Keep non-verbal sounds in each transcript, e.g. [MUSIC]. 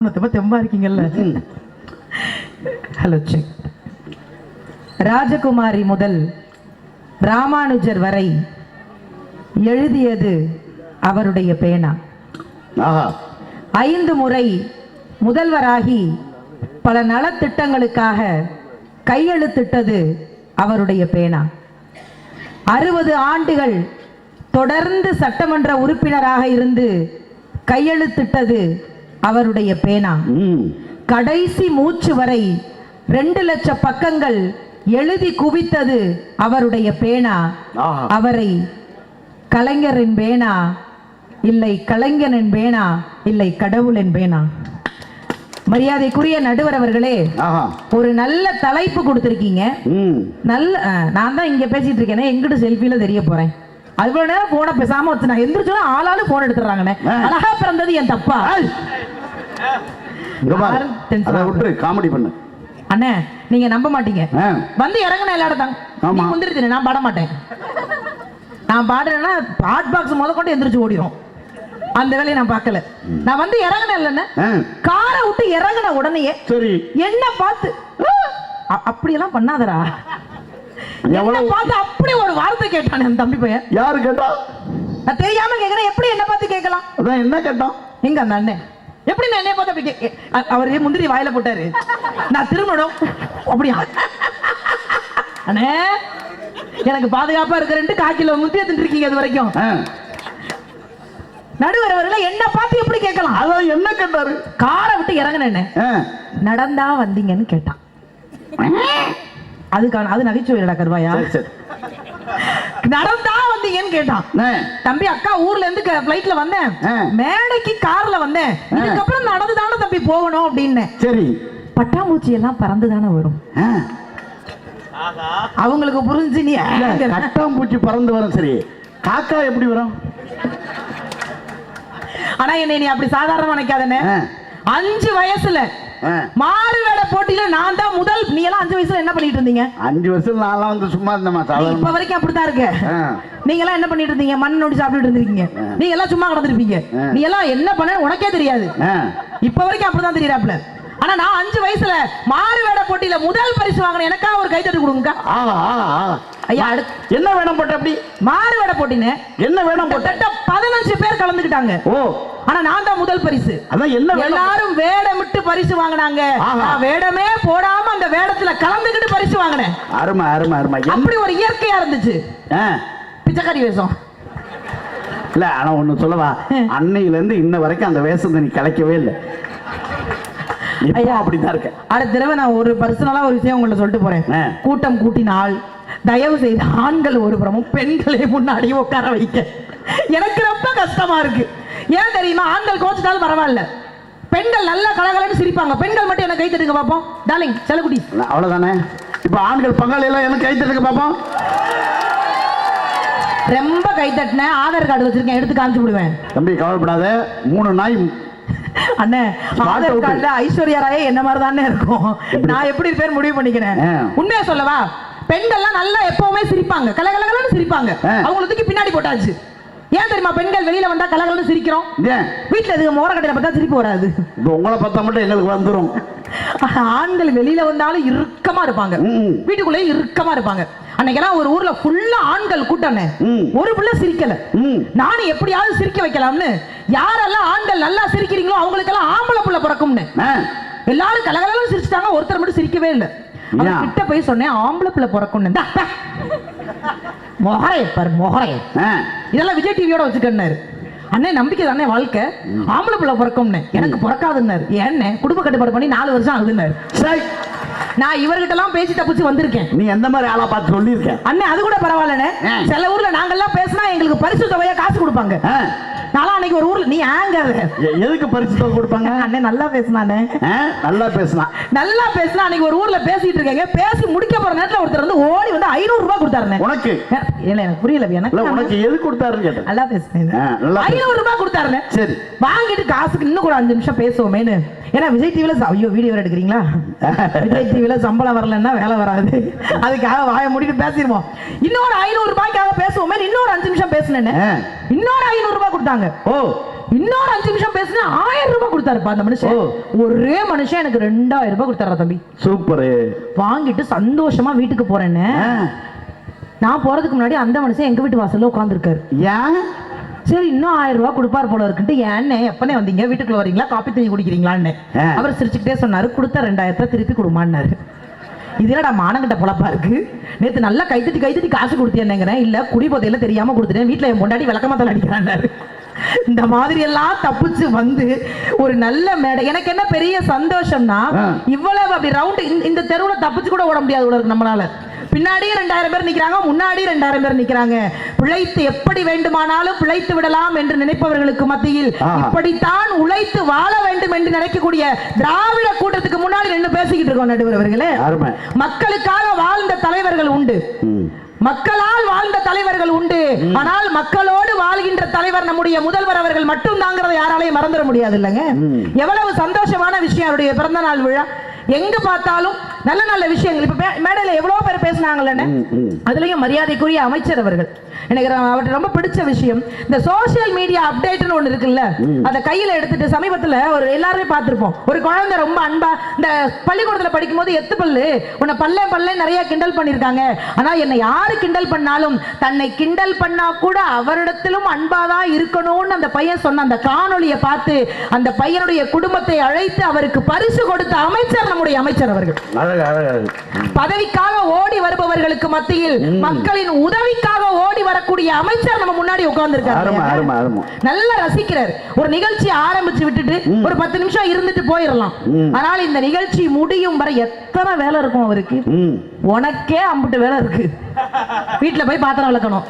மொத்தமா தெம்பா இருக்கீங்கல்ல? ஹலோ செக் ராஜகுமாரி முதல் ராமானுஜர் வரை எழுதியது அவருடைய பேனா. ஐந்து முறை முதல்வராகி பல நலத்திட்டங்களுக்காக கையெழுத்திட்டது அவருடைய பேனா. அறுபது ஆண்டுகள் தொடர்ந்து சட்டமன்ற உறுப்பினராக இருந்து கையெழுத்திட்டது அவருடைய பேனா. கடைசி மூச்சு வரை ரெண்டு லட்சம் பக்கங்கள் எழுதி குவித்தது அவருடைய பேனா. அவரை கலைஞரின் பேனா இல்லை கலைஞனின் பேனா இல்லை கடவுளின் பேனா. மரியாதைக்குரிய நடுவர் அவர்களே ஒரு நல்ல தலைப்பு கொடுத்துருக்கீங்க. நல்ல நான் தான் இங்க பேசிட்டு இருக்கேனே எங்கிட்ட செல்ஃபில தெரிய போறேன். அவ்வளவு நேரம் போன பேசாம வச்சு நான் எந்திரிச்சோன்னா ஆளாளு போன் எடுத்துறாங்கண்ணே. அழகா பிறந்தது என் தப்பா? விட்டு காமெடி பண்ணு. அண்ணே நீங்க நம்ப மாட்டீங்க. வந்து இறங்குன எல்லா இடத்தாங்க முந்திருச்சு நான் பாட மாட்டேன். நான் பாடுறேன்னா ஹாட் பாக்ஸ் முத கொண்டு எந்திரிச்சு ஓடிடும் அந்த வேலையை நான் பார்க்கல. நான் வந்து இறங்குனேன் இல்லைன்னு காரை விட்டு இறங்குன உடனேயே சரி. என்ன பார்த்து அப்படியெல்லாம் பண்ணாதடா. என்ன எவ்வளவு பார்த்து அப்படி ஒரு வார்த்தை கேட்டான் என் தம்பி பையன். யாரு கேட்டா? நான் தெரியாம கேக்குறேன். எப்படி என்ன பார்த்து கேட்கலாம்? அதான் என்ன கேட்டான்? எங்க அந்த அண்ணன்? எப்படி நான் என்னைய பார்த்து அப்படி அவரு முந்திரி வாயில போட்டாரு? நான் திரும்பணும். அப்படியா அண்ணே எனக்கு பாதுகாப்பா இருக்கிறேன்ட்டு காக்கில முந்திய தின்றுருக்கீங்க அது வரைக்கும். நடுவர் அவர்களை என்ன பார்த்து எப்படி கேட்கலாம்? அதான் என்ன கேட்டாரு? காரை விட்டு இறங்குனேன்னு நடந்தா வந்தீங்கன்னு கேட்டான். அதுக்கான அது நகைச்சுவை சரி நடந்தா வந்தீங்கன்னு கேட்டான். தம்பி அக்கா ஊர்ல இருந்து பிளைட்ல வந்தேன். மேடைக்கு கார்ல வந்தேன். இதுக்கப்புறம் நடந்து தானே தம்பி போகணும் அப்படின்னு. சரி. பட்டாம்பூச்சி எல்லாம் பறந்து தானே வரும் அவங்களுக்கு புரிஞ்சு நீ. கட்டாம்பூச்சி பறந்து வரும் சரி. காக்கா எப்படி வரும்? ஆனா என்னை நீ அப்படி சாதாரணமா நினைக்காதனே ஆ, அஞ்சு வயசுல மாறு வேட போட்டியில நான் தான் முதல். நீ எல்லாம் அஞ்சு வயசுல என்ன பண்ணிட்டு இருந்தீங்க? அஞ்சு வருஷம் நான்லாம் வந்து சும்மா சாதாரண இப்ப வரைக்கும் அப்படித்தான் இருக்க. நீங்க எல்லாம் என்ன பண்ணிட்டு இருந்தீங்க? மண் நோண்டி சாப்பிட்டுட்டு இருந்தீங்க நீங்க எல்லாம் சும்மா கிடந்திருப்பீங்க. நீ எல்லாம் என்ன பண்ண உனக்கே தெரியாது. இப்ப வரைக்கும் அப்படிதான் தெரியறாப்ல ஆனா நான் அஞ்சு வயசுல மாறு வேட போட்டியில முதல் பரிசு வாங்கின எனக்கா ஒரு கைத்தட்டு கொடுங்க. ஐயா அடுத்து என்ன வேணும் போட்ட அப்படி? மாறு வேட போட்டின்னு. என்ன வேணும் போட்ட? பதினஞ்சு பேர் கலந்துக்கிட்டாங்க. ஓ. ஆனா நான் தான் முதல் பரிசு. அதான் என்ன எல்லாரும் வேடமிட்டு பரிசு வாங்கினாங்க. நான் வேடமே போடாம அந்த வேடத்துல கலந்துக்கிட்டு பரிசு வாங்கினேன். அருமை அருமை அருமை. என்ன அப்படி ஒரு இயற்கையா இருந்துச்சு. பிச்சைக்காரி வேஷம். இல்ல ஆனா ஒண்ணு சொல்லவா? அன்னையில இருந்து இன்ன வரைக்கும் அந்த வேஷத்தை நீ கலைக்கவே இல்லை. ஐயா. அப்படிதான் இருக்க அடுத்த தடவை நான் ஒரு பர்சனலா ஒரு விஷயம் உங்கள்ட்ட சொல்லிட்டு போறேன். கூட்டம் கூட்டினால் தயவு செய்து ஆண்கள் ஒரு புறமும் பெண்களை முன்னாடி உட்கார வைக்க. எனக்கு ரொம்ப கஷ்டமா இருக்கு. ஏன் தெரியுமா? ஆண்கள் கோச்சிட்டாலும் பரவாயில்ல. பெண்கள் நல்லா கலகலன்னு சிரிப்பாங்க. பெண்கள் மட்டும் என்ன கை தட்டுங்க பார்ப்போம் டார்லிங் செலகுடி அவ்வளவுதானே? இப்ப ஆண்கள் பங்காளி எல்லாம் எனக்கு கை தட்டுங்க பாப்போம்? ரொம்ப கை தட்டினேன் ஆதார் கார்டு வச்சிருக்கேன் எடுத்து காமிச்சு விடுவேன். தம்பி கவலைப்படாத. மூணு நாய் அண்ணே ஆதார். கார்டுல ஐஸ்வர்யா ராயே என்ன மாதிரி தானே இருக்கும் நான் எப்படி இருப்பேன் முடிவு பண்ணிக்கிறேன். உண்மையா சொல்லவா? பெண்கள்லாம் நல்லா எப்பவுமே சிரிப்பாங்க. கலகலகலன்னு சிரிப்பாங்க. அவங்கள தூக்கி பின்னாடி போட்டாச்சு. ஏன் தெரியுமா? பெண்கள் வெளியில வந்தா கலகலன்னு சிரிக்கிறோம். வீட்டுல எதுக்கு மோரக்கட்டையில பார்த்தா சிரிப்பு வராது. உங்களை பார்த்தா மட்டும் எங்களுக்கு வந்துரும். ஆண்கள் வெளியில வந்தாலும் இறுக்கமா இருப்பாங்க. வீட்டுக்குள்ளேயே இறுக்கமா இருப்பாங்க. அன்னைக்கெல்லாம் ஒரு ஊர்ல ஃபுல்லா ஆண்கள் கூட்டம்னே ம். ஒரு பிள்ளை சிரிக்கல. நானும் எப்படியாவது சிரிக்க வைக்கலாம்னு. யாரெல்லாம் ஆண்கள் நல்லா சிரிக்கிறீங்களோ அவங்களுக்கெல்லாம் ஆம்பளை புள்ள பிறக்கும்னு. எல்லாரும் கலகலன்னு சிரிச்சிட்டாங்க. ஒருத்தர் மட்டும் சிரிக்கவே இல்லை. அவன்? கிட்ட போய் சொன்னேன் ஆம்பளை பிள்ளை பிறக்கும்னு. இந்தா, பா. மொகரைய பாரு மொகரைய இதெல்லாம் விஜய் டிவியோட வச்சுக்கன்னாரு. அண்ணே நம்பிக்கை தானே வாழ்க்கை? ஆம்பளை பிள்ளை பிறக்கும்னு. எனக்கு பிறக்காதுன்னாரு. ஏன்னே குடும்ப கட்டுப்பாடு பண்ணி நாலு வருஷம் ஆகுதுன்னாரு. சரி. நான் இவர்கிட்ட எல்லாம் பேசி தப்பிச்சு வந்திருக்கேன். நீ எந்த மாதிரி ஆளா பார்த்து சொல்லியிருக்க? அண்ணே அது கூட பரவாயில்லண்ணே. சில ஊர்ல நாங்கெல்லாம் பேசினா எங்களுக்கு பரிசு தொகையா காசு கொடுப்பாங்க. நானும் அன்னைக்கு ஒரு ஊர்ல நீ ஆங்காத எதுக்கு பரிசு தொகை கொடுப்பாங்க? அண்ணே நல்லா பேசினானே நல்லா பேசலாம் நல்லா பேசினா அன்னைக்கு ஒரு ஊர்ல பேசிட்டு இருக்கேங்க. பேசி முடிக்க போற நேரத்துல ஒருத்தர் வந்து ஓடி வந்து ஐநூறு ரூபாய் கொடுத்தாருண்ணே. உனக்கு? இல்ல எனக்கு புரியல எனக்கு உனக்கு எது கொடுத்தாருன்னு கேட்டேன். நல்லா பேசுனேன். ஐநூறு ரூபாய் கொடுத்தாருண்ணே. சரி. வாங்கிட்டு காசுக்கு இன்னும் கூட அஞ்சு நிமிஷம் பேசுவோமேனு ஏன்னா விஜய் டிவில ஐயோ வீடியோ வேற எடுக்கிறீங்களா? [LAUGHS] விஜய் டிவில சம்பளம் வரலன்னா வேலை வராது. அதுக்காக வாயை மூடிட்டு பேசிடுவோம். இன்னொரு ஐநூறு ரூபாய்க்காக பேசுவோமே இன்னொரு அஞ்சு நிமிஷம் பேசுனேன்னு. இன்னொரு ஐநூறு ரூபாய் கொடுத்தாங்க. ஓ. இன்னொரு அஞ்சு நிமிஷம் பேசுனா ஆயிரம் ரூபாய் கொடுத்தாருப்பா அந்த மனுஷன். ஒரே மனுஷன் எனக்கு ரெண்டாயிரம் ரூபாய் கொடுத்தாரா தம்பி. சூப்பரு. வாங்கிட்டு சந்தோஷமா வீட்டுக்கு போறேன்னு. நான் போறதுக்கு முன்னாடி அந்த மனுஷன் எங்க வீட்டு வாசல்ல உட்காந்துருக்காரு ஏன்? சரி இன்னும் ஆயிரம் ரூபாய் கொடுப்பார் போல இருக்குன்ட்டு ஏன்னே எப்பனே வந்தீங்க வீட்டுக்குள்ள வரீங்களா? காப்பி தண்ணி குடிக்கிறீங்களான்னு. அவர் சிரிச்சுக்கிட்டே சொன்னாரு கொடுத்த ரெண்டாயிரத்தை திருப்பி கொடுமான்னாரு. இதுலடா மானங்கிட்ட பொழப்பா இருக்கு. நேத்து நல்லா கைத்தட்டி கைத்தட்டி காசு கொடுத்தேன்னுங்கிறேன். இல்ல குடி போதையில தெரியாம கொடுத்துட்டேன். வீட்டுல என் பொண்டாட்டி விளக்கமாத்தல் அடிக்கிறான்னாரு இந்த மாதிரி எல்லாம் தப்பிச்சு வந்து ஒரு நல்ல மேடை. எனக்கு என்ன பெரிய சந்தோஷம்னா. இவ்வளவு அப்படி ரவுண்ட் இந்த தெருவுல தப்பிச்சு கூட ஓட முடியாது நம்மளால. பின்னாடியே ரெண்டாயிரம் பேர் நிக்கிறாங்க முன்னாடி ரெண்டாயிரம் பேர் நிக்கிறாங்க. பிழைத்து எப்படி வேண்டுமானாலும் பிழைத்து விடலாம் என்று நினைப்பவர்களுக்கு மத்தியில். இப்படித்தான் உழைத்து வாழ வேண்டும் என்று நினைக்கக்கூடிய திராவிட கூட்டத்துக்கு முன்னாடி நின்று பேசிக்கிட்டு இருக்கோம் நடுவர் அவர்களே. மக்களுக்காக வாழ்ந்த தலைவர்கள் உண்டு. மக்களால் வாழ்ந்த தலைவர்கள் உண்டு. ஆனால் மக்களோடு வாழ்கின்ற தலைவர் நம்முடைய முதல்வர் அவர்கள் மட்டும் தாங்கிறத யாராலையும் மறந்துட முடியாது இல்லைங்க. எவ்வளவு சந்தோஷமான விஷயம் அவருடைய பிறந்த நாள் விழா. எங்க பார்த்தாலும் நல்ல நல்ல விஷயங்கள். இப்ப மேடையில எவ்வளவு பேர் பேசினாங்கல்ல. அதுலயும் மரியாதைக்குரிய அமைச்சர் அவர்கள். எனக்கு அவர்ட்ட ரொம்ப பிடிச்ச விஷயம். இந்த சோஷியல் மீடியா அப்டேட்னு ஒண்ணு இருக்குல்ல அத கையில எடுத்துட்டு சமீபத்துல ஒரு எல்லாருமே பார்த்திருப்போம். ஒரு குழந்தை ரொம்ப அன்பா இந்த பள்ளிக்கூடத்துல படிக்கும்போது எத்து பல்லு உன்னை பல்லே பல்லே நிறைய கிண்டல் பண்ணிருக்காங்க ஆனா என்னை யாரு கிண்டல் பண்ணாலும் தன்னை கிண்டல் பண்ணா கூட அவரிடத்திலும் அன்பாதான் இருக்கணும்னு அந்த பையன் சொன்ன அந்த காணொளியை பார்த்து அந்த பையனுடைய குடும்பத்தை அழைத்து அவருக்கு பரிசு கொடுத்த அமைச்சர் நம்முடைய அமைச்சர் அவர்கள். பதவிக்காக ஓடி வருபவர்களுக்கு மத்தியில் மக்களின் உதவிக்காக ஓடி வரக்கூடிய அமைச்சர் நம்ம முன்னாடி உட்கார்ந்துருக்காரு. நல்லா ரசிக்கிறார். ஒரு நிகழ்ச்சி ஆரம்பிச்சு விட்டுட்டு ஒரு பத்து நிமிஷம் இருந்துட்டு போயிடலாம். ஆனால் இந்த நிகழ்ச்சி முடியும் வரை எத்தனை வேலை இருக்கும் அவருக்கு? உனக்கே அம்பிட்டு வேலை இருக்கு. வீட்டுல போய் பாத்திரம் விளக்கணும்.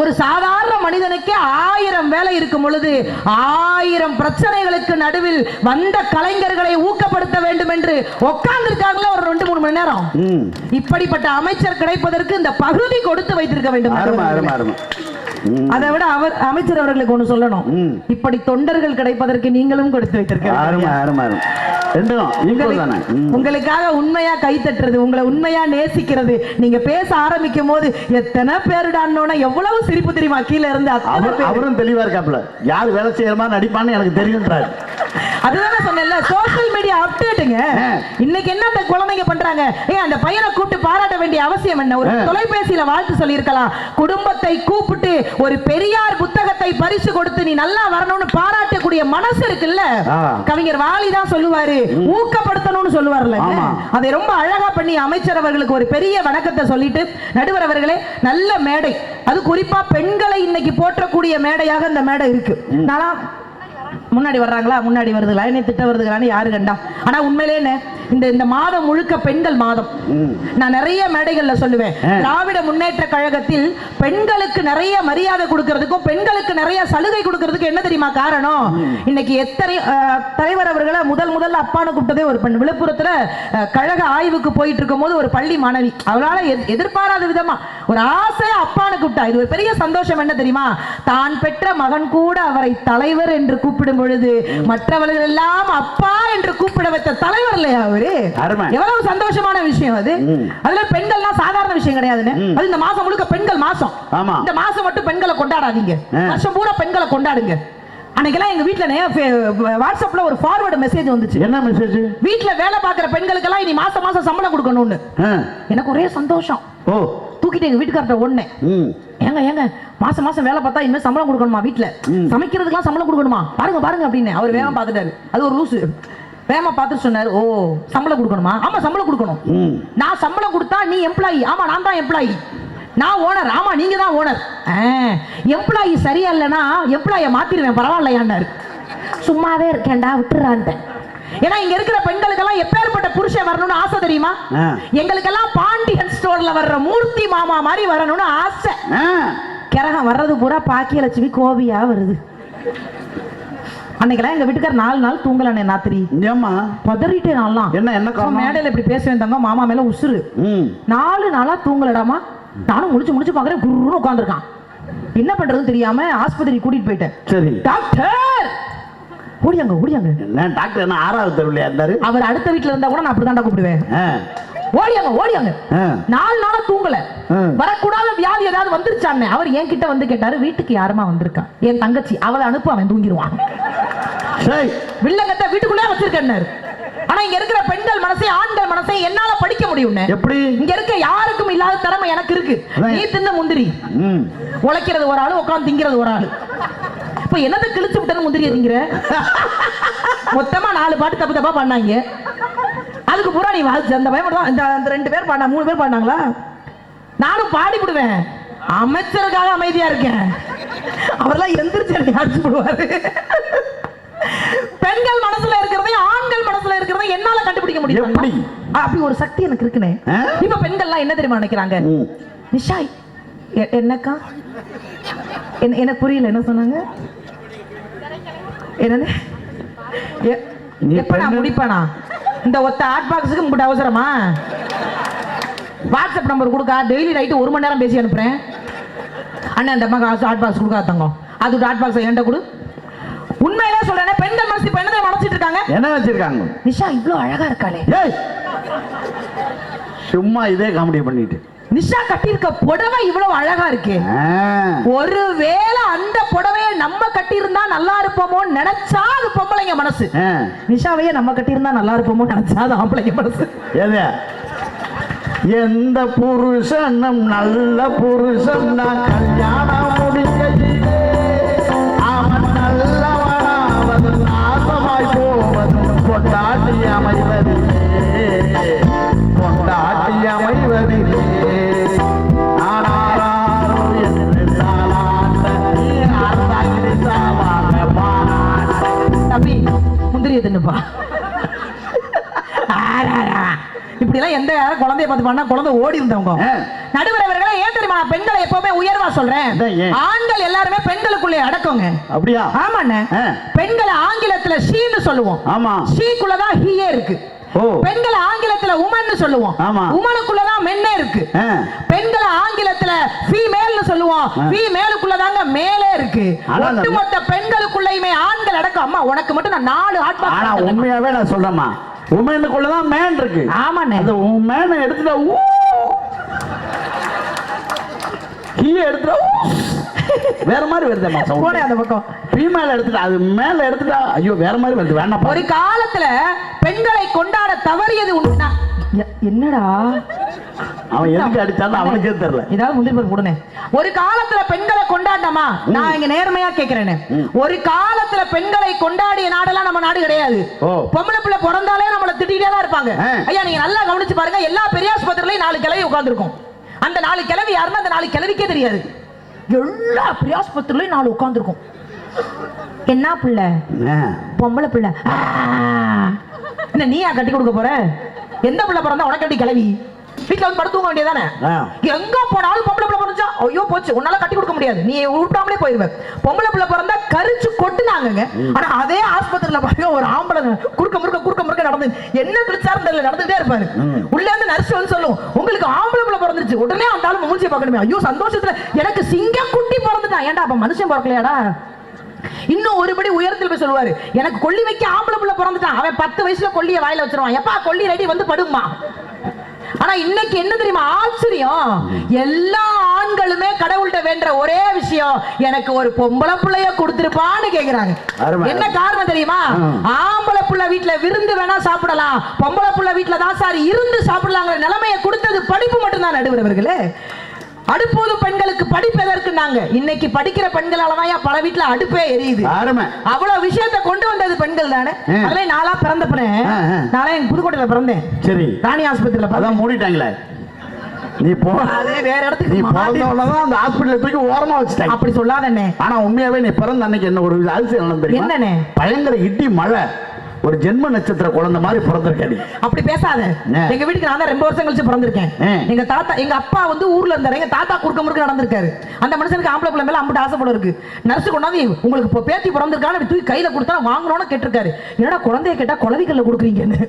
ஒரு சாதாரண மனிதனுக்கே ஆயிரம் வேலை இருக்கும் பொழுது ஆயிரம் பிரச்சனைகளுக்கு நடுவில் வந்த கலைஞர்களை ஊக்கப்படுத்த வேண்டும் என்று உட்கார்ந்துருக்காங்களே ஒரு ரெண்டு மூணு மணி நேரம். இப்படிப்பட்ட அமைச்சர் கிடைப்பதற்கு இந்த பகுதி கொடுத்து வைத்திருக்க வேண்டும். அதை விட அமைச்சர் அவர்களுக்கு ஒண்ணு சொல்லணும். இப்படி தொண்டர்கள் கிடைப்பதற்கு நீங்களும் கொடுத்து வைத்திருக்க வேண்டும். அருமை அருமை அருமை ரெண்டும் ஈக்குவல் தானே ம். உங்களுக்காக உண்மையா கை தட்டுறது உங்களை உண்மையா நேசிக்கிறது நீங்க பேச ஆரம்பிக்கும் போது எத்தனை பேருடான்னு எவ்வளவு சிரிப்பு தெரியுமா கீழ இருந்து. அவரும் தெளிவா இருக்காப்ல யார் வேலை செய்யற மாதிரி நடிப்பான்னு எனக்கு தெரியுன்றாரு அதுதானே சொன்னேன்ல சோஷியல் மீடியா அப்டேட்டுங்க. இன்னைக்கு என்ன அந்த குழந்தைங்க பண்றாங்க? ஏ அந்த பையனை கூப்பிட்டு பாராட்ட வேண்டிய அவசியம் என்ன? ஒரு. தொலைபேசியில வாழ்த்து சொல்லியிருக்கலாம். குடும்பத்தை கூப்பிட்டு ஒரு பெரியார் புத்தகத்தை பரிசு கொடுத்து நீ நல்லா வரணும்னு பாராட்டக்கூடிய மனசு இருக்குல்ல. கவிஞர் வாலி தான் சொல்லுவாரு. ஊக்கப்படுத்தணும்னு சொல்லுவார்ல. அதை ரொம்ப அழகா பண்ணி அமைச்சர் அவர்களுக்கு ஒரு பெரிய வணக்கத்தை சொல்லிட்டு நடுவர் அவர்களே நல்ல மேடை. அது குறிப்பா பெண்களை இன்னைக்கு போற்றக்கூடிய மேடையாக இந்த மேடை இருக்கு. நானா முன்னாடி வர்றாங்களா? முன்னாடி வருதுங்களா? என்ன திட்ட வருதுங்களான்னு யாரு கண்டா? ஆனா உண்மையிலே என்ன, இந்த இந்த மாதம் முழுக்க பெண்கள் மாதம். நான் நிறைய மேடைகள்ல சொல்லுவேன். திராவிட முன்னேற்ற கழகத்தில் பெண்களுக்கு நிறைய மரியாதை கொடுக்கறதுக்கும் பெண்களுக்கு நிறைய சலுகை கொடுக்கறதுக்கு என்ன தெரியுமா காரணம்? இன்னைக்கு எத்தனை தலைவர் அவர்களை முதல் முதல்ல அப்பான்னு கூப்பிட்டதே ஒரு பெண். விழுப்புரத்துல கழக ஆய்வுக்கு போயிட்டு இருக்கும்போது ஒரு பள்ளி மாணவி. அவளால எதிர்- எதிர்பாராத விதமா. ஒரு ஆசையா அப்பான்னு கூப்பிட்டா. இது ஒரு பெரிய சந்தோஷம் என்ன தெரியுமா? தான் பெற்ற மகன் கூட அவரை தலைவர் என்று கூப்பிடும் பொழுது மற்றவர்கள் எல்லாம் அப்பா என்று கூப்பிட வைத்த தலைவர் இல்லையா அவரு. எவ்வளவு சந்தோஷமான விஷயம் அது. அதுல பெண்கள்லாம் சாதாரண விஷயம் கிடையாதுன்னு. ம். அது இந்த மாசம் முழுக்க பெண்கள் மாசம். ஆமா. இந்த மாசம் மட்டும் பெண்களை கொண்டாடாதீங்க. வருஷம் பூரா பெண்களை கொண்டாடுங்க. அன்னைக்கெல்லாம் எங்க ஃபே- வாட்ஸ்அப்ல ஒரு ஃபார்வர்டு மெசேஜ் வந்துச்சு. என்ன மெசேஜ் வீட்ல வேலை பார்க்குற பெண்களுக்கெல்லாம் இனி மாசம் மாசம் சம்பளம் கொடுக்கணும்னு. எனக்கு ஒரே சந்தோஷம். ஓ தூக்கிட்டு எங்க வீட்டுக்கார்ட்ட ஒண்ணு ம். ஏங்க ஏங்க மாசம் மாசம் வேலை பார்த்தா இனிமே சம்பளம் கொடுக்கணுமா வீட்ல? ம். சமைக்கிறதுக்கெல்லாம் சம்பளம் கொடுக்கணுமா? பாருங்க பாருங்க அப்படின்னு அவர் வேகமா பார்த்துட்டாரு. அது ஒரு லூசு. வேகமா பார்த்துட்டு சொன்னாரு ஓ சம்பளம் கொடுக்கணுமா? ஆமா சம்பளம் கொடுக்கணும். நான் சம்பளம் கொடுத்தா நீ எம்ப்ளாயி ஆமா நான் தான் எம்ப்ளாயி நான் ஓனர் ஆமா நீங்க தான் ஓனர் எம்ப்ளாயி சரியா இல்லைன்னா எம்ப்ளாய மாத்திருவேன் பரவாயில்லையான்னாரு. சும்மாவே இருக்கேன்டா விட்டுறான்ட்டேன். ஏன்னா இங்க இருக்கிற பெண்களுக்கெல்லாம் எப்பேற்பட்ட புருஷன் வரணும்னு ஆசை தெரியுமா. எங்களுக்கெல்லாம் பாண்டியன் ஸ்டோர்ல வர்ற மூர்த்தி மாமா மாதிரி வரணும்னு ஆசை. கிரகம் வர்றது பூரா பாக்கியலட்சுமி கோபியா வருது. அன்னைக்கெல்லாம் எங்க வீட்டுக்கார் நாலு நாள் தூங்கலண்ணே ராத்திரி. ஏம்மா? பதறிட்டேன் நான்லாம் என்ன என்ன காரணம்? மேடையில இப்படி பேசுவேன் தங்க மாமா மேல உசுரு ம். நாலு நாளா தூங்கலடாமா? நானும் முடிச்சு முடிச்சு பாக்குறேன் குருன்னு உட்காந்துருக்கான் என்ன பண்றதுன்னு தெரியாம ஆஸ்பத்திரி கூட்டிட்டு போயிட்டேன். சரி. டாக்டர்! ஓடியாங்க ஓடியாங்க. என்ன டாக்டர் என்ன ஆறாவது தெருவிலையா இருந்தாரு? அவர் அடுத்த வீட்ல இருந்தா கூட நான் அப்படிதான்டா கூப்பிடுவேன். ஓடியாங்க ஓடியாங்க. நாலு நாளா தூங்கல. வரக்கூடாத வியாதி ஏதாவது வந்துருச்சான்னு. அவர் என்கிட்ட வந்து கேட்டாரு வீட்டுக்கு யாருமா வந்திருக்கா என் தங்கச்சி அவளை அனுப்பு அவன் தூங்கிடுவான் சரி. வில்லங்கத்தை வீட்டுக்குள்ளே வச்சிருக்கேன்னாரு. ஆனா இங்க இருக்கிற பெண்கள் மனசை ஆண்கள் மனசை என்னால படிக்க முடியும்னு. எப்படி? இங்க இருக்க யாருக்கும் இல்லாத திறமை எனக்கு இருக்கு. நீ தின்ன முந்திரி. உழைக்கிறது ஒரு ஆளு உட்காந்து திங்கிறது ஒரு ஆளு. இப்ப என்னத்தை கிழிச்சு விட்டேன்னு முந்திரி திங்கிற மொத்தமா நாலு பாட்டு தப்பு தப்பா பண்ணாங்க. அதுக்கு பூரா நீ வாசிச்ச அந்த மட்டும் தான் அந்த ரெண்டு பேர் பாடினா மூணு பேர் பாடினாங்களா நானும் பாடி விடுவேன். அமைச்சருக்காக அமைதியா இருக்கேன். அவரெல்லாம் எந்திரிச்சு அடிச்சு விடுவாரு. பெண்கள் மனசுல இருக்கிறதையும் ஆண்கள் மனசுல இருக்கிறதையும் என்னால கண்டுபிடிக்க முடியும்? அப்படி ஒரு சக்தி எனக்கு இருக்குனே? இப்ப பெண்கள்லாம் என்ன தெரியுமா நினைக்கிறாங்க? ம். நிஷா எ- என்னக்கா? என்ன எனக்கு புரியல. என்ன சொன்னாங்க? என்னது? எப்ப நான் முடிப்பேனா? இந்த ஒத்த ஹாட் பாக்ஸுக்கு உங்கள்கிட்ட அவசரமா? வாட்ஸ்அப் நம்பர் கொடுக்கா? டெய்லி நைட்டு ஒரு மணி நேரம் பேசி அனுப்புறேன். அண்ணன் அந்த அம்மா ஹாட் பாக்ஸ் கொடுக்கா தங்கம். அது ஹாட் பாக்ஸ் என்கிட்ட கொடு. உண்மையிலே சொல்றேன் பெண்கள் மனசு இப்ப என்ன மனசிட்டு இருக்காங்க? என்ன வச்சிருக்காங்க? நிஷா இவ்ளோ அழகா இருக்காளே. சும்மா இதே காமெடி பண்ணிட்டு. நிஷா கட்டியிருக்க புடவை இவ்வளவு அழகா இருக்கு. ஒருவேளை அந்த புடவைய நம்ம கட்டியிருந்தா நல்லா இருப்போமோன்னு நினைச்சா அது பொம்பளைங்க மனசு. நிஷாவையே நம்ம கட்டியிருந்தா நல்லா இருப்போமோ நினைச்சா அது ஆம்பளைங்க மனசு. எந்த புருஷனும் நல்ல புருஷன் கல்யாணம் முடிக்கையிலே இப்படி எல்லாம் எந்த குழந்தைய பார்த்து பண்ணா குழந்தை ஓடி இருந்தவங்க. நடுவரவர்களே ஏன் தெரியுமா? பெண்களை எப்பவுமே உயர்வா சொல்றேன்? ஆண்கள் எல்லாருமே பெண்களுக்குள்ளே அடக்கங்க. அப்படியா? ஆமாண்ணே. பெண்களை ஆங்கிலத்துல ஷீன்னு சொல்லுவோம். ஆமா. ஷீக்குள்ளதான் ஹீயே இருக்கு. பெண்களை ஆங்கிலத்துல உமன்னு சொல்லுவோம். ஆமா. உமனுக்குள்ளதான் மென்னே இருக்கு. பெண்களை ஆங்கிலத்துல ஃபீமேல்னு சொல்லுவோம். ஃபீமேலுக்குள்ளதாங்க மேலே இருக்கு. ஒட்டுமொத்த பெண்களுக்குள்ளயுமே ஆண்கள் அடக்கம். அம்மா உனக்கு மட்டும் நான் நாலு பாக்ஸ் உண்மையாவே நான் சொல்றேம்மா. உமனுக்குள்ளதான் மேன் இருக்கு. ஆமாண்ணே. அந்த மேனை எடுத்துட்டா கீழே எடுத்துட்டா. வேற மாதிரி வருதேம்மா போனே சவுண்ட் அந்த பக்கம். ஃபீமேல் எடுத்துட்டா அது மேல எடுத்துட்டா ஐயோ வேற மாதிரி வருது. வேண்டாம் ஒரு காலத்துல பெண்களை கொண்டாட தவறியது உண்டுனா என்னடா? அவன் எதுக்கு அடிச்சாலும் அவனுக்கே தெரியல. ஏதாவது முந்திரி பருப்பு கொடுனே ஒரு காலத்துல பெண்களை கொண்டாடமா நான் இங்க நேர்மையா கேக்குறேன்னு. ஒரு காலத்துல பெண்களை கொண்டாடிய நாடெல்லாம் நம்ம நாடு கிடையாது. ஓ. பொம்பளை பிள்ளை பிறந்தாலே நம்மள திட்டிட்டே தான் இருப்பாங்க. ஐயா நீங்க நல்லா கவனிச்சு பாருங்க எல்லா பெரியாஸ்பத்திரிலையும் நாலு கிளவி உட்கார்ந்திருக்கும். அந்த நாலு கிளவி யாருன்னா அந்த நாலு கிளவிக்கே தெரியாது. எல்லா பெரியாஸ்பத்திரிலையும் நாலு உட்கார்ந்திருக்கும். என்ன பிள்ளை. பொம்பளை பிள்ளை. என்ன நீயா கட்டி கொடுக்க போற? எந்த பிள்ளை பிறந்தா உனக்கு எப்படி கிளவி? வீட்டுல வந்து படுத்துங்க வேண்டியதானே. எங்க போனாலும் பொம்பளை பிள்ளை பிறந்துச்சா? ஐயோ போச்சு. உன்னால கட்டி கொடுக்க முடியாது. நீ உருட்டாமலே போயிருவ. பொம்பளை பிள்ளை பிறந்தா கரிச்சு கொட்டுனாங்க ஆனா அதே ஆஸ்பத்திரியில பாருங்க ஒரு ஆம்பளை குறுக்க முறுக்க குறுக்க முறுக்க நடந்து என்ன பிடிச்சாரும் தெரியல நடந்துட்டே இருப்பாரு. உள்ள இருந்து நர்ஸ் வந்து சொல்லும் உங்களுக்கு ஆம்பளை பிள்ளை பிறந்துச்சு உடனே அந்த ஆளு மூஞ்சியை பார்க்கணுமே. ஐயோ சந்தோஷத்துல எனக்கு சிங்க குட்டி பிறந்துட்டான் ஏன்டா அப்ப மனுஷன் பிறக்கலையாடா? இன்னும் ஒருபடி உயரத்தில் போய் சொல்லுவாரு எனக்கு கொல்லி வைக்க ஆம்பளை புள்ள பிறந்துட்டான். அவன் பத்து வயசுல கொல்லிய வாயில வச்சிருவான். எப்பா கொல்லி ரெடி வந்து படுமா ஆனா இன்னைக்கு என்ன தெரியுமா? ஆச்சரியம். எல்லா ஆண்களுமே கடவுள்கிட்ட வேண்ட ஒரே விஷயம் எனக்கு ஒரு பொம்பளை புள்ளைய கொடுத்திருப்பான்னு கேக்குறாங்க. என்ன காரணம் தெரியுமா. ஆம்பளை புள்ள வீட்டுல விருந்து வேணா சாப்பிடலாம். பொம்பளை புள்ள வீட்டுல தான் சார் இருந்து சாப்பிடலாங்கிற நிலைமையை கொடுத்தது படிப்பு மட்டும்தான் நடுவர்களே அடுப்போதும் பெண்களுக்கு படிப்பு எதற்குனாங்க இன்னைக்கு படிக்கிற பெண்களால தான் பல வீட்டுல அடுப்பே எரியுது. அவ்வளவு விஷயத்தை கொண்டு வந்தது பெண்கள் தானே. அதெல்லாம் நாளா ஆ. நாளா எங்க புதுக்கோட்டையில பிறந்தேன். சரி. ராணி ஆஸ்பத்திரியில. அதான் மூடிட்டாங்களே. நீ போ. அதே வேற நீ இடத்துக்கு மாறி- பிறந்தவனதான் அந்த ஹாஸ்பிட்டல் தூக்கி ஓரமா வச்சுட்டாங்க அப்படி சொல்லாதண்ணே. ஆனா உண்மையாவே நீ பிறந்த அன்னைக்கு என்ன ஒரு அதிசயம் தெரியுமா? என்னண்ணே? பயங்கர இடி மழை. ஒரு ஜென்ம நட்சத்திர குழந்தை மாதிரி பிறந்திருக்க நீ. அப்படி பேசாத. எங்க வீட்டுக்கு நான் தான் ரெண்டு வருஷம் கழிச்சு பிறந்திருக்கேன். எங்க தாத்தா எங்க அப்பா வந்து ஊர்ல இருந்தாரு. எங்க தாத்தா குறுக்க முறுக்க நடந்திருக்காரு. அந்த மனுஷனுக்கு ஆம்பளை பிள்ளை மேல அம்பிட்டு ஆசை போல இருக்கு. நர்ஸ் கொண்டாந்து உங்களுக்கு இப்போ பேத்தி பிறந்திருக்கான்னு தூக்கி கையில கொடுத்தா வாங்கணும்னு கேட்டிருக்காரு. என்னடா குழந்தைய கேட்டா குழந்தைகள்ல கொடுக்குறீங்கன்னு?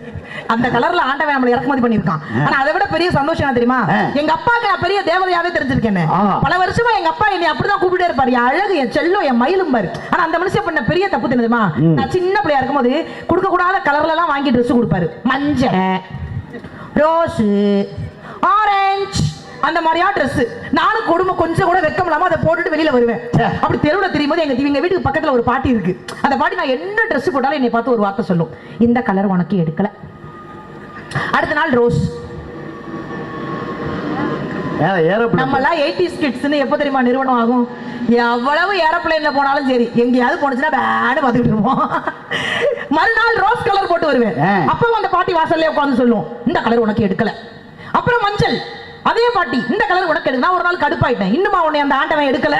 அந்த கலர்ல ஆண்டவன் நம்மளை இறக்குமதி பண்ணிருக்கான் ஆனா அதை விட பெரிய சந்தோஷம் தெரியுமா. எங்க அப்பாக்கு நான் பெரிய தேவதையாவே தெரிஞ்சிருக்கேன். பல வருஷமா எங்க அப்பா என்னை அப்படிதான் கூப்பிட்டே இருப்பாரு. என் அழகு என் செல்லம் என் மயிலும் பாரு. ஆனா அந்த மனுஷன் பண்ண பெரிய தப்பு தெரியுமா? நான் சின்ன பிள்ளையா இருக்கும்போது கொடுக்க கூடாத கலர்ல எல்லாம் வாங்கி Dress கொடுப்பாரு. மஞ்சள். ரோஸு ஆரஞ்சு அந்த மாதிரியா ட்ரெஸ் நானும் கொடுமை கொஞ்சம் கூட வெக்கம் இல்லாம அதை போட்டுட்டு வெளியில வருவேன். அப்படி தெருவுல தெரியும் போது எங்க எங்க வீட்டுக்கு பக்கத்துல ஒரு பாட்டி இருக்கு. அந்த பாட்டி நான் என்ன ட்ரெஸ் போட்டாலும் என்னை பார்த்து ஒரு வார்த்தை சொல்லும். இந்த கலர் உனக்கு எடுக்கல. அடுத்த நாள் ரோஸ் நம்ம எல்லாம் எயிட்டிஸ் கிட்ஸ்னு எப்போ தெரியுமா நிறுவனம் ஆகும்? எவ்வளவு ஏரோப்ளேன்ல போனாலும் சரி எங்கேயாவது போனுச்சுன்னா பேடு பார்த்துக்கிட்டு இருப்போம். மறுநாள் ரோஸ் கலர் போட்டு வருவேன். ஆ. அப்போ அந்த பாட்டி வாசல்லே உட்காந்து சொல்லுவோம் இந்த கலர் உனக்கு எடுக்கல. அப்புறம் மஞ்சள். அதே பாட்டி இந்த கலர் உனக்கு எடுக்க நான் ஒரு நாள் கடுப்பாயிட்டேன். இன்னுமா உன்னை அந்த ஆண்டவன் எடுக்கல.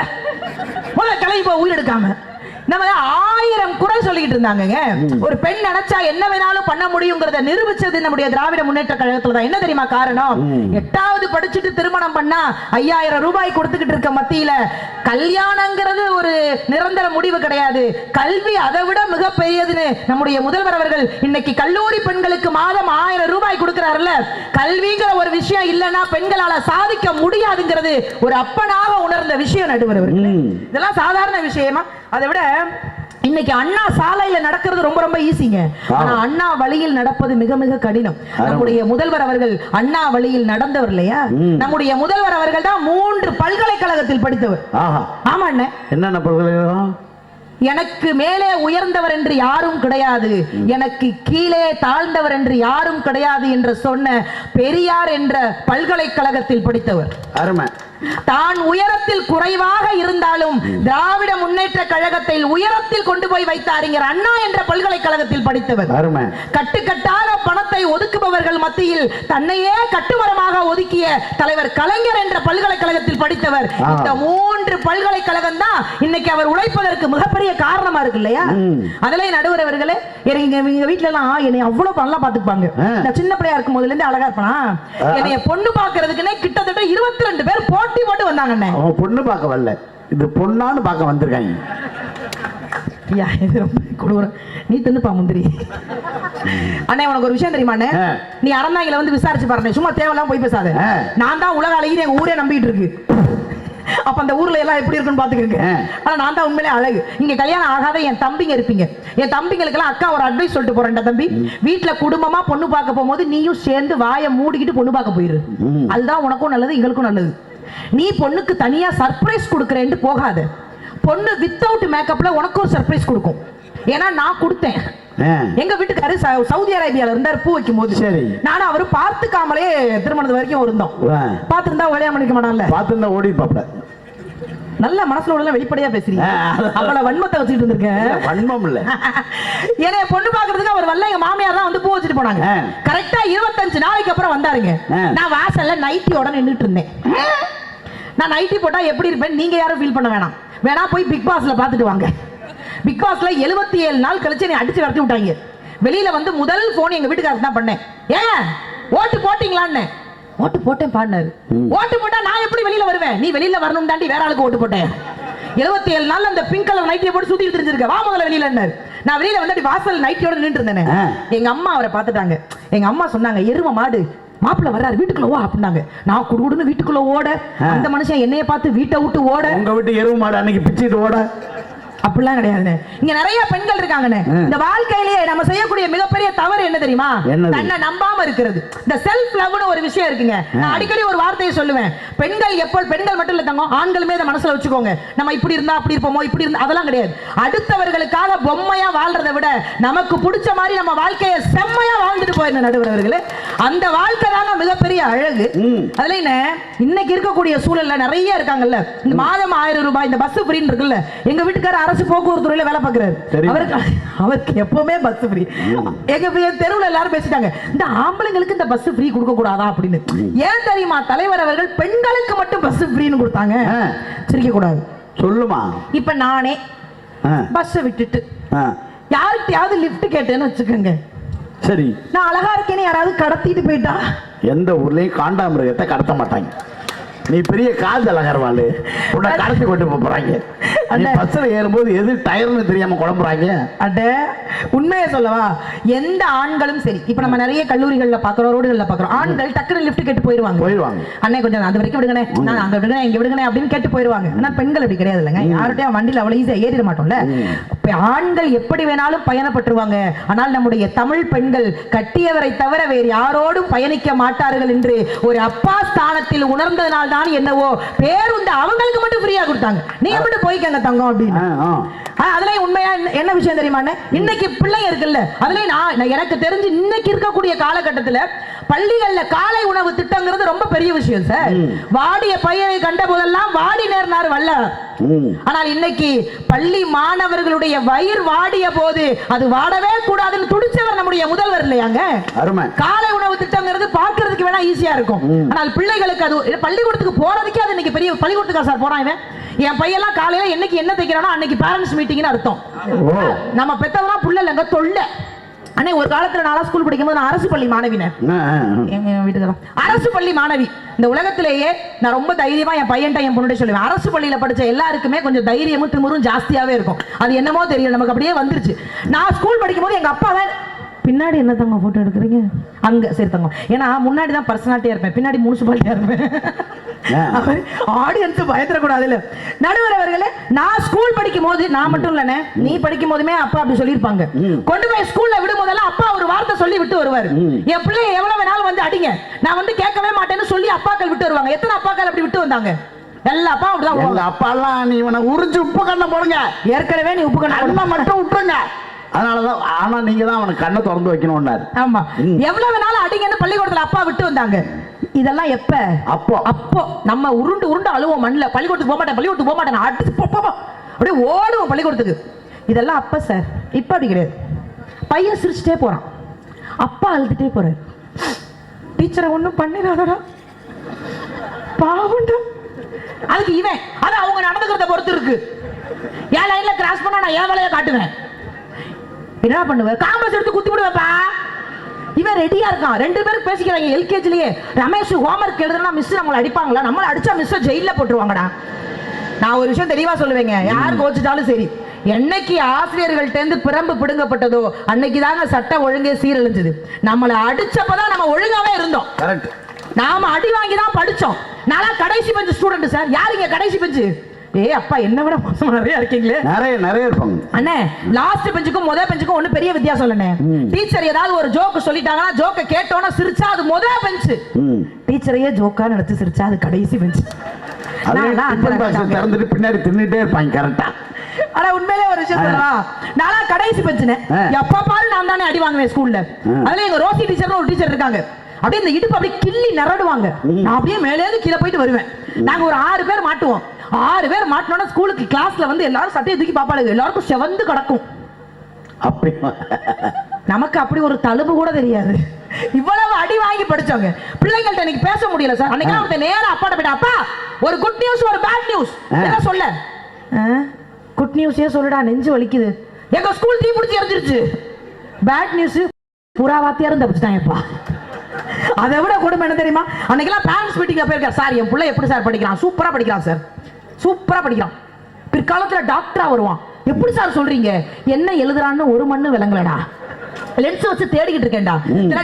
முதல்ல கிளம்பி போ உயிர் எடுக்காம. மாதிரி ஆயிரம் குறை சொல்லிக்கிட்டு இருந்தாங்கங்க. ஒரு பெண் நினைச்சா என்ன வேணாலும் பண்ண முடியுங்கிறத நிரூபிச்சது நம்முடைய திராவிட முன்னேற்ற கழகத்துல தான். என்ன தெரியுமா காரணம்? எட்டாவது படிச்சுட்டு திருமணம் பண்ணா ஐயாயிரம் ரூபாய் கொடுத்துக்கிட்டு இருக்க மத்தியில கல்யாணங்கிறது ஒரு நிரந்தர முடிவு கிடையாது. கல்வி அதை விட மிக பெரியதுன்னு நம்முடைய முதல்வர் அவர்கள் இன்னைக்கு கல்லூரி பெண்களுக்கு மாதம் ஆயிரம் ரூபாய் கொடுக்கிறாருல்ல. கல்விங்கிற ஒரு விஷயம் இல்லைன்னா பெண்களால சாதிக்க முடியாதுங்கிறது ஒரு அப்பனாக உணர்ந்த விஷயம் நடுவர். இதெல்லாம் சாதாரண விஷயமா? அதை விட இன்னைக்கு அண்ணா சாலையில நடக்கிறது ரொம்ப ரொம்ப ஈஸிங்க ஆனா அண்ணா வழியில் நடப்பது மிக மிக கடினம். நம்முடைய முதல்வர் அவர்கள் அண்ணா வழியில் நடந்தவர் இல்லையா. நம்முடைய முதல்வர் அவர்கள் தான் மூன்று பல்கலைக்கழகத்தில் படித்தவர். ஆமா அண்ணே. என்னென்ன பல்கலைக்கழகம்? எனக்கு மேலே உயர்ந்தவர் என்று யாரும் கிடையாது. எனக்கு கீழே தாழ்ந்தவர் என்று யாரும் கிடையாது என்று சொன்ன பெரியார் என்ற பல்கலைக்கழகத்தில் படித்தவர். அருமை. தான் உயரத்தில் குறைவாக இருந்தாலும் திராவிட முன்னேற்ற கழகத்தில் உயரத்தில் கொண்டு போய் வைத்த அறிஞர் அண்ணா என்ற பல்கலைக்கழகத்தில் படித்தவர் கட்டுக்கட்டான பணத்தை ஒதுக்குபவர்கள் மத்தியில் தன்னையே கட்டுமரமாக ஒதுக்கிய தலைவர் கலைஞர் என்ற பல்கலைக்கழகத்தில் படித்தவர். இந்த மூன்று பல்கலைக்கழகம் தான் இன்னைக்கு அவர் உழைப்பதற்கு மிகப்பெரிய காரணமா இருக்கு இல்லையா. அதுல நடுவர் அவர்களே எங்க எங்க வீட்ல எல்லாம் என்னை அவ்வளவு நல்லா பாத்துப்பாங்க. நான் சின்ன பிள்ளையா இருக்கும் போதுல இருந்து அழகா இருப்பனா. என்னைய பொண்ணு பாக்குறதுக்குன்னே கிட்டத்தட்ட இருபத்தி ரெண்டு பேர் போட்டி போட்டு வந்தாங்கண்ணே. அவன் பொண்ணு பார்க்க வரல. இது பொண்ணான்னு பார்க்க வந்திருக்காங்க. ஐயா, இது ரொம்ப கொடூரம். நீ தின்னுப்பா முந்திரி. அண்ணே உனக்கு ஒரு விஷயம் தெரியுமா அண்ணே ஆ. நீ அறந்தாங்கில வந்து விசாரிச்சு பாருண்ணே. சும்மா தேவையில்லாம் போய் பேசாத. நான் தான் உலக அழகி எங்க ஊரே நம்பிட்டு இருக்கு. அப்ப அந்த ஊர்ல எல்லாம் எப்படி இருக்குன்னு பாத்துக்கங்க. ஆனா நான் தான் உண்மையிலே அழகு. இங்க கல்யாணம் ஆகாத என் தம்பிங்க இருப்பீங்க. என் தம்பிங்களுக்கு எல்லாம் அக்கா ஒரு அட்வைஸ் சொல்லிட்டு போறேன்டா தம்பி. வீட்ல குடும்பமா பொண்ணு பார்க்க போகும்போது நீயும் சேர்ந்து வாயை மூடிக்கிட்டு பொண்ணு பார்க்க போயிரு. அதுதான் உனக்கும் நல்லது எங்களுக்கும் நல்லது. நீ பொண்ணுக்கு தனியா சர்ப்ரைஸ் கொடுக்கறேன்ட்டு போகாத. பொண்ணு வித்தவுட் மேக்கப்ல உனக்கும் ஒரு சர்ப்ரைஸ் கொடுக்கும். ஏன்னா நான் கொடுத்தேன். எங்க வீட்டுக்காரு சவுதி அரேபியால இருந்தார் பூ வைக்கும் போது சரி. நானும் அவரு பார்த்துக்காமலே திருமணத்து வரைக்கும் இருந்தோம். பார்த்திருந்தா கல்யாணம் பண்ணிக்க மாட்டான்ல. பார்த்துருந்தா ஓடி பாப்பல நல்ல மனசுல உள்ள வெளிப்படையா பேசுறீங்க. அவ்வளவு வன்மத்தை வச்சுட்டு இருந்திருக்கேன் வன்மம் இல்ல என்னைய பொண்ணு பாக்குறதுக்கு அவர் வரல எங்க மாமியார் தான் வந்து பூ வச்சுட்டு போனாங்க. கரெக்டா இருபத்தஞ்சு நாளைக்கு அப்புறம் வந்தாருங்க. நான் வாசல்ல நைட்டியோட நின்னுட்டு இருந்தேன். நான் நைட்டி போட்டா எப்படி இருப்பேன் நீங்க யாரும் ஃபீல் பண்ண வேணாம். வேணா போய் பிக் பாஸ்ல பாத்துட்டு வாங்க. பிக் பாஸ்ல எழுபத்தி ஏழு நாள் கழிச்சு என்னை அடிச்சு விரட்டி விட்டாங்க. வெளியில வந்து முதல் போன் எங்க வீட்டுக்காரருக்கு தான் பண்ணேன். ஏன்? ஓட்டு போட்டீங்களான்னு. ஓட்டு போட்டேன் பாடினாரு. ஓட்டு போட்டா நான் எப்படி வெளியில வருவேன்? நீ வெளியில வரணும் தாண்டி வேற ஆளுக்கு ஓட்டு போட்டேன். எழுபத்தி ஏழு நாள் அந்த பிங்க் கலர் நைட்டியை போட்டு சுத்திட்டு தெரிஞ்சிருக்க. வா முதல்ல வெளியில நான் வெளியில வந்து வாசல் நைட்டியோட நின்று இருந்தேனே. எங்க அம்மா அவரை பார்த்துட்டாங்க. எங்க அம்மா சொன்னாங்க எரும மாடு மாப்பிள்ள வர்றாரு வீட்டுக்குள்ள வா அப்படின்னாங்க. நான் குடுகுடுன்னு வீட்டுக்குள்ள ஓட. அந்த மனுஷன் என்னைய பார்த்து வீட்டை விட்டு ஓட. உங்க வீட்டு எருவு மாடு அன்னைக்கு பிச்சுட்டு ஓட. அப்படிலாம் கிடையாதுண்ணே. இங்க நிறைய பெண்கள் இருக்காங்கண்ணே. இந்த வாழ்க்கையிலேயே நம்ம செய்யக்கூடிய மிகப்பெரிய தவறு என்ன தெரியுமா? தன்னை நம்பாம இருக்கிறது. இந்த செல்ஃப் லவ்னு ஒரு விஷயம் இருக்குங்க. நான் அடிக்கடி ஒரு வார்த்தையை சொல்லுவேன். பெண்கள் எப்போ பெண்கள் மட்டும் இல்ல தங்கம் ஆண்களுமே இதை மனசுல வச்சுக்கோங்க. நம்ம இப்படி இருந்தா அப்படி இருப்போமோ இப்படி இருந்தா அதெல்லாம் கிடையாது. அடுத்தவர்களுக்காக பொம்மையா வாழ்றதை விட நமக்கு பிடிச்ச மாதிரி நம்ம வாழ்க்கையை செம்மையா வாழ்ந்துட்டு போயிருந்த நடுவர்களே அந்த வாழ்க்கை தாங்க மிகப்பெரிய அழகு. அதுல என்ன? இன்னைக்கு இருக்கக்கூடிய சூழல்ல நிறைய இருக்காங்கல்ல. இந்த மாதம் ஆயிரம் ரூபாய் இந்த பஸ் ஃப்ரீன்னு இருக்குல்ல. எங்க வீட்டுக்கார அரசு போக்குவரத்து துறையில வேலை பார்க்கறாரு. அவருக்கு அவருக்கு எப்பவுமே பஸ் ஃப்ரீ எங்க தெருவுல எல்லாரும் பேசிட்டாங்க. இந்த ஆம்பளைங்களுக்கு இந்த பஸ் ஃப்ரீ கொடுக்க கூடாதா அப்படின்னு ஏன் தெரியுமா? தலைவர் அவர்கள் பெண்களுக்கு மட்டும் பஸ் ஃப்ரீன்னு கொடுத்தாங்க. சிரிக்க கூடாது சொல்லுமா? இப்ப நானே. பஸ்ஸை விட்டுட்டு ஆ. யாருக்கிட்டயாவது லிஃப்ட் கேட்டேன்னு வச்சுக்கோங்க. சரி. நான் அழகா இருக்கேன்னு யாராவது கடத்திட்டு போயிட்டா? எந்த ஊர்லயும் காண்டாமிருகத்தை கடத்த மாட்டாங்க. நீ பெரிய காதல் அகர்வாள் உன்னை கடத்தி கொண்டு போறாங்க. நீ பஸ்ல ஏறும்போது எது டயர்னு தெரியாம குழம்புறாங்க? அட உண்மையை சொல்லவா? எந்த ஆண்களும் சரி. இப்ப நம்ம நிறைய கல்லூரிகள்ல பாக்குறோம் ரோடுகள்ல பாக்குறோம். ஆண்கள் டக்குனு லிஃப்ட் கேட்டு போயிருவாங்க. போயிடுவாங்க அண்ணே கொஞ்சம் அது வரைக்கும் விடுங்கண்ணே. நான் அங்க விடுங்க இங்க விடுங்கண்ணே அப்படின்னு கேட்டு போயிருவாங்க. ஆனா பெண்கள் அப்படி கிடையாது இல்லைங்க யார்கிட்டயும் வண்டியில அவ்வளவு ஈஸியா ஏறிட மாட்டோம்ல. இப்ப ஆண்கள் எப்படி வேணாலும் பயணப்பட்டுருவாங்க. ஆனால் நம்முடைய தமிழ் பெண்கள் கட்டியவரை தவிர வேறு யாரோடும் பயணிக்க மாட்டார்கள் என்று ஒரு அப்பா ஸ்தானத்தில் உணர்ந்ததனால் தான் என்னவோ. பேருந்து அவங்களுக்கு மட்டும் ஃப்ரீயா கொடுத்தாங்க. நீங்க மட்டும் போய்க்கங்க தங்கம் அப்படின்னு. அதுலயும் உண்மையா என்ன- விஷயம் தெரியுமா? இன்னைக்கு பிள்ளைங்க இருக்குல்ல அதுலயும் நான் எனக்கு தெரிஞ்சு இன்னைக்கு இருக்கக்கூடிய காலகட்டத்துல பள்ளிகள்ல காலை உணவு திட்டங்கிறது ரொம்ப பெரிய விஷயம் சார் வாடிய பையனை கண்ட போதெல்லாம் வாடி நேர்னார் வல்லார். ஆனால் இன்னைக்கு பள்ளி மாணவர்களுடைய வயிறு வாடிய போது அது வாடவே கூடாதுன்னு துடிச்சவர் நம்முடைய முதல்வர் இல்லையாங்க? காலை உணவு திட்டங்கிறது பார்க்கிறதுக்கு வேணா ஈஸியா இருக்கும். ஆனால் பிள்ளைகளுக்கு அது பள்ளிக்கூடத்துக்கு போறதுக்கே அது இன்னைக்கு பெரிய பள்ளிக்கூடத்துக்கா சார் போறான் இவன். என் பையெல்லாம் காலையில என்னைக்கு என்ன தைக்கிறானோ அன்னைக்கு பேரண்ட்ஸ் மீட்டிங்னு அர்த்தம். நம்ம பெத்ததெல்லாம் புள்ள இல்லைங்க தொல்லை. அண்ணே ஒரு காலத்துல நான் ஸ்கூல் படிக்கும்போது நான் அரசு பள்ளி மாணவினேன். எங்க அரசு பள்ளி மாணவி. இந்த உலகத்திலேயே நான் ரொம்ப தைரியமா என் பையன்ட்ட என் பொண்ணுடைய சொல்லுவேன். அரசு பள்ளியில படிச்ச எல்லாருக்குமே கொஞ்சம் தைரியமும் திமிரும் ஜாஸ்தியாவே இருக்கும். அது என்னமோ தெரியல நமக்கு அப்படியே வந்துருச்சு. நான் ஸ்கூல் படிக்கும்போது எங்க அப்பா தான் பின்னாடி என்ன தங்க போட்டோ எடுக்கிறீங்க? அங்க சரி தங்கம். ஏன்னா முன்னாடி தான் பர்சனாலிட்டியா இருப்பேன். பின்னாடி முனிசிபாலிட்டியா இருப்பேன். ஏன்? ஆடியன்ஸ் பயந்துடக்கூடாது இல்ல. நடுவர் அவர்களே நான் ஸ்கூல் படிக்கும் போது நான் மட்டும் இல்லனே நீ படிக்கும் போதுமே அப்பா அப்படி சொல்லியிருப்பாங்க. கொண்டு போய் ஸ்கூல்ல விடும் போதெல்லாம் அப்பா ஒரு வார்த்தை சொல்லி விட்டு வருவாரு. என் பிள்ளைய எவ்வளவு வேணாலும் வந்து அடிங்க. நான் வந்து கேட்கவே மாட்டேன்னு சொல்லி அப்பாக்கள் விட்டு வருவாங்க. எத்தனை அப்பாக்கள் அப்படி விட்டு வந்தாங்க? எல்லா அப்பா அப்படிதான் வருவாங்க. அப்பாலாம் நீ இவனை உறிஞ்சு உப்பு கண்ணை போடுங்க. ஏற்கனவே நீ உப்பு கண்ணை மட்டும் விட்டுருங்க. அதனாலதான் ஆனா நீங்க தான் அவனுக்கு கண்ணை திறந்து வைக்கணும்னாரு. ஆமா. எவ்வளவு வேணாலும் அடிங்கன்னு பள்ளிக்கூடத்துல அப்பா விட்டு வந்தாங்க. இதெல்லாம் எப்ப? அப்போ. அப்போ. நம்ம உருண்டு உருண்டு அழுவோம் மண்ணில். பள்ளிக்கூடத்துக்கு போக மாட்டேன் பள்ளிக்கூடத்துக்கு போக மாட்டேன். அடிச்சு. அப்படியே ஓடுவோம் பள்ளிக்கூடத்துக்கு. இதெல்லாம் அப்ப சார் இப்ப அப்படி கிடையாது. பையன் சிரிச்சுட்டே போறான். அப்பா அழுதுட்டே போறாரு. டீச்சரை ஒன்றும் பண்ணிடாதடா. பாவண்டா. அதுக்கு இவன். அது அவங்க நடந்துக்கிறத பொறுத்து இருக்கு. என் லைன்ல கிராஸ் பண்ணா நான் என் வேலையை காட்டுவேன். என்ன பண்ணுவேன் காங்கிரஸ் எடுத்து குத்தி விடுவேப்பா. இவன் ரெடியா இருக்கான். ரெண்டு பேரும் பேசிக்கிறாங்க எல்கேஜிலேயே. ரமேஷ் ஹோம்ஒர்க் எழுதுனா மிஸ் நம்மளை அடிப்பாங்களா? நம்மள அடிச்சா மிஸ் ஜெயில போட்டுருவாங்கடா. நான் ஒரு விஷயம் தெளிவா சொல்லுவேங்க. யார் கோச்சிட்டாலும் சரி. என்னைக்கு ஆசிரியர்கள்ட்ட இருந்து பிரம்பு பிடுங்கப்பட்டதோ அன்னைக்கு தாங்க சட்டம் ஒழுங்கே சீரழிஞ்சது. நம்மளை அடிச்சப்பதான் நம்ம ஒழுங்காவே இருந்தோம். நாம அடி வாங்கி தான் படிச்சோம். நான் கடைசி பெஞ்சு ஸ்டூடெண்ட் சார் யாருங்க கடைசி பெஞ்சு ஏ அப்பா என்ன விட மோசமா நிறைய இருக்கீங்களே. நிறைய நிறைய இருப்பாங்க. அண்ணே லாஸ்ட் பெஞ்சுக்கும் முத பெஞ்சுக்கும் ஒண்ணு பெரிய வித்தியாசம் இல்லண்ணே. டீச்சர் ஏதாவது ஒரு ஜோக் சொல்லிட்டாங்கன்னா ஜோக்க கேட்டோன்னா சிரிச்சா அது முத பெஞ்சு டீச்சரையே ஜோக்கா நினைச்சு சிரிச்சா அது கடைசி பெஞ்சு. திறந்துட்டு பின்னாடி தின்னுட்டே இருப்பாங்க கரெக்டா ஆனா உண்மையிலே ஒரு விஷயம் சொல்லலாம் நானா கடைசி பெஞ்சுனே ஆ. எப்ப பாரு நான் தானே அடி வாங்குவேன் ஸ்கூல்ல அதுல எங்க ரோசி டீச்சர்னு ஒரு டீச்சர் இருக்காங்க. அப்படியே இந்த இடுப்பு அப்படியே கிள்ளி நிரடுவாங்க. நான் அப்படியே மேலேந்து கீழே போயிட்டு வருவேன். நாங்க ஒரு ஆறு பேர் மாட்டுவோம். ஆறு பேர் மாட்டினோட ஸ்கூலுக்கு கிளாஸ்ல வந்து எல்லாரும் சட்டையை தூக்கி பாப்பாளுங்க எல்லாருக்கும் செவந்து கிடக்கும். அப்படி. நமக்கு அப்படி ஒரு தழும்பு கூட தெரியாது. இவ்வளவு அடி வாங்கி படிச்சவங்க. பிள்ளைங்கள்ட்ட இன்னைக்கு பேச முடியல சார். அன்னைக்கு ஒருத்தன் நேரா அப்பாட்ட போயிட்டு அப்பா ஒரு குட் நியூஸ் ஒரு பேட் நியூஸ். என்ன சொல்ல? குட் நியூஸே சொல்லுடா நெஞ்சு வலிக்குது. எங்க ஸ்கூல் தீ பிடிச்சி எரிஞ்சிருச்சு பேட் நியூஸ் புறா வாத்தியாரும் தப்பிச்சிட்டாங்கப்பா அதை விட கொடுமை என்ன தெரியுமா? அன்னைக்கெல்லாம் பேரண்ட்ஸ் மீட்டிங்ல போயிருக்கார் சார் என் பிள்ளை எப்படி சார் படிக்கிறான்? சூப்பரா படிக்கிறான் சார். சூப்பரா படிக்கிறான். பிற்காலத்துல டாக்டரா வருவான். எப்படி சார் சொல்றீங்க? என்ன எழுதுறான்னு ஒரு மண்ணு விளங்கலடா. லென்ஸ் வச்சு தேடிக்கிட்டு இருக்கேன்டா.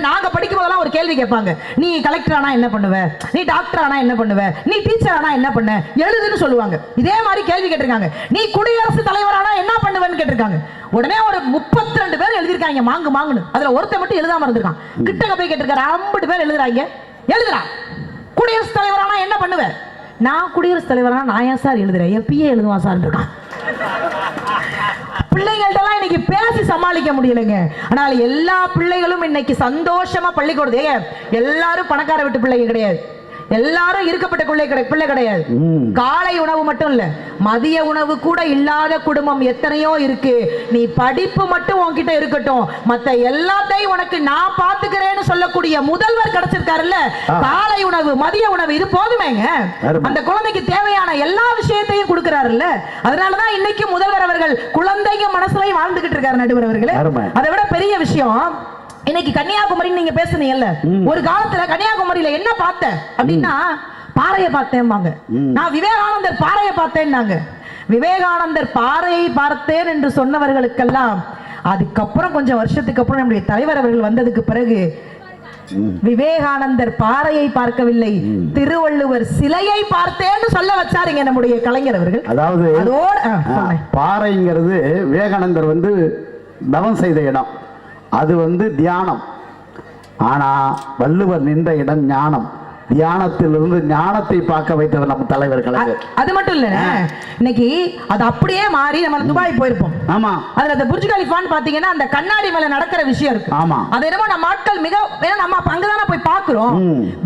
நாங்க படிக்கும் போதெல்லாம் ஒரு கேள்வி கேட்பாங்க. நீ கலெக்டர் ஆனா என்ன பண்ணுவ? நீ டாக்டர் ஆனா என்ன பண்ணுவ? நீ டீச்சர் ஆனா என்ன பண்ண? எழுதுன்னு சொல்லுவாங்க. இதே மாதிரி கேள்வி கேட்டிருக்காங்க. நீ குடியரசு தலைவர் ஆனா என்ன பண்ணுவேன்னு கேட்டிருக்காங்க. உடனே ஒரு முப்பத்தி ரெண்டு பேர் எழுதிருக்காங்க மாங்கு மாங்குன்னு. அதுல ஒருத்தன் மட்டும் எழுதாம இருந்திருக்கான். கிட்டக்க போய் கேட்டிருக்காரு ஐம்பது பேர் எழுதுறாங்க. எழுதுறா குடியரசு தலைவர் ஆனா என்ன பண்ணுவ? நான் குடியரசுத் தலைவரானா நான் ஏன் சார் எழுதுறேன்? எப்பயே எழுதுவான் சார் இருக்கான் பிள்ளைங்கள்ட்டலாம் இன்னைக்கு பேசி சமாளிக்க முடியலைங்க. ஆனால் எல்லா பிள்ளைகளும் இன்னைக்கு சந்தோஷமா பள்ளிக்கூடது எல்லாரும் பணக்கார வீட்டு பிள்ளைங்க கிடையாது. எல்லாரும் இருக்கப்பட்ட பிள்ளை கிடை பிள்ளை கிடையாது. காலை உணவு மட்டும் இல்ல மதிய உணவு கூட இல்லாத குடும்பம் எத்தனையோ இருக்கு நீ படிப்பு மட்டும் உன்கிட்ட இருக்கட்டும் மத்த எல்லாத்தையும் உனக்கு நான் பாத்துக்கிறேன்னு சொல்லக்கூடிய முதல்வர் கிடைச்சிருக்காருல்ல. காலை உணவு மதிய உணவு இது போதுமேங்க. அந்த குழந்தைக்கு தேவையான எல்லா விஷயத்தையும் கொடுக்கிறாருல்ல அதனாலதான் இன்னைக்கு முதல்வர் அவர்கள் குழந்தைங்க மனசுலயும் வாழ்ந்துகிட்டு இருக்காரு நடுவர் அவர்களே. அதை விட பெரிய விஷயம் இன்னைக்கு கன்னியாகுமரி நீங்க பேசுனீங்கல்ல ஒரு காலத்துல கன்னியாகுமரியில என்ன பார்த்த? அப்படின்னா பாறையை பார்த்தேன்பாங்க. நான் விவேகானந்தர் பாறையை பார்த்தேன்னாங்க. விவேகானந்தர் பாறையை பார்த்தேன் என்று சொன்னவர்களுக்கெல்லாம் அதுக்கப்புறம் கொஞ்சம் வருஷத்துக்கு அப்புறம் நம்முடைய தலைவர் அவர்கள் வந்ததுக்கு பிறகு விவேகானந்தர் பாறையை பார்க்கவில்லை திருவள்ளுவர் சிலையை பார்த்தேன்னு சொல்ல வச்சாருங்க நம்முடைய கலைஞர் அவர்கள். அதாவது. பாறைங்கிறது விவேகானந்தர் வந்து தவம் செய்த இடம். அது வந்து தியானம். ஆனால் வள்ளுவர் நின்ற இடம் ஞானம். தியானத்திலிருந்து ஞானத்தை பார்க்க வைத்தவர் நம்ம தலைவர் கலைஞர் அது மட்டும் இல்ல இன்னைக்கு அது அப்படியே மாறி நம்ம துபாய் போயிருப்போம். ஆமா. அதுல அந்த புர்ஜ் கலிஃபான்னு பாத்தீங்கன்னா அந்த கண்ணாடி மேல நடக்கிற விஷயம் இருக்கு. ஆமா. அது என்னமோ நம்ம ஆட்கள் மிக ஏன்னா நம்ம அங்கதானே போய் பாக்குறோம்.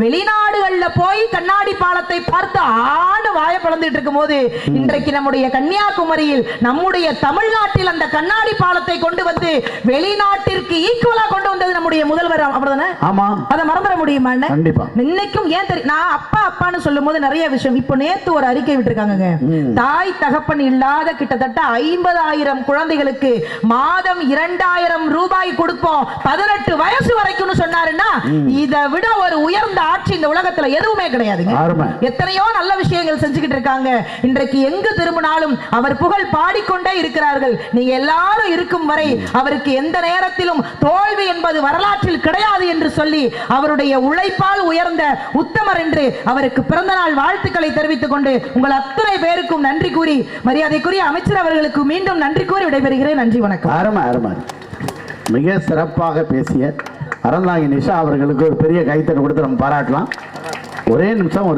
வெளிநாடுகள்ல போய் கண்ணாடி பாலத்தை பார்த்து ஆடு வாய பிளந்துட்டு இருக்கும் போது இன்றைக்கு நம்முடைய கன்னியாகுமரியில் நம்முடைய தமிழ்நாட்டில் அந்த கண்ணாடி பாலத்தை கொண்டு வந்து வெளிநாட்டிற்கு ஈக்குவலா கொண்டு வந்தது நம்முடைய முதல்வர் அப்படிதானே ஆமா. அதை மறந்துட முடியுமா? கண்டிப்பா. இன்னைக்கும் ஏன் தெரியும் நான் அப்பா அப்பான்னு சொல்லும் போது நிறைய விஷயம். இப்போ நேத்து ஒரு அறிக்கை விட்டுருக்காங்க தாய் தகப்பன் இல்லாத கிட்டத்தட்ட ஐம்பதாயிரம் குழந்தைகளுக்கு மாதம் இரண்டாயிரம் ரூபாய் கொடுப்போம். பதினெட்டு வயசு வரைக்கும்னு சொன்னாருன்னா இதை விட ஒரு உயர்ந்த ஆட்சி இந்த உலகத்துல எதுவுமே கிடையாதுங்க. எத்தனையோ நல்ல விஷயங்கள் செஞ்சுக்கிட்டு இருக்காங்க. இன்றைக்கு எங்கு திரும்பினாலும் அவர் புகழ் பாடிக்கொண்டே இருக்கிறார்கள். நீங்க எல்லாரும் இருக்கும் வரை அவருக்கு எந்த நேரத்திலும் தோல்வி என்பது வரலாற்றில் கிடையாது என்று சொல்லி அவருடைய உழைப்பால் உயர்ந்த உத்தமர் என்று அவருக்கு பிறந்த நாள் வாழ்த்துக்களை தெரிவித்துக் கொண்டு உங்கள் அத்தனை பேருக்கும் நன்றி கூறி மரியாதைக்குரிய அமைச்சர் அவர்களுக்கு மீண்டும் நன்றி கூறி விடைபெறுகிறேன். நன்றி வணக்கம். அருமை அருமை. மிக சிறப்பாக பேசிய அறந்தாங்கி நிஷா அவர்களுக்கு ஒரு பெரிய கைத்தறி கொடுத்து நம்ம பாராட்டலாம். ஒரே நிமிஷம் ஒரு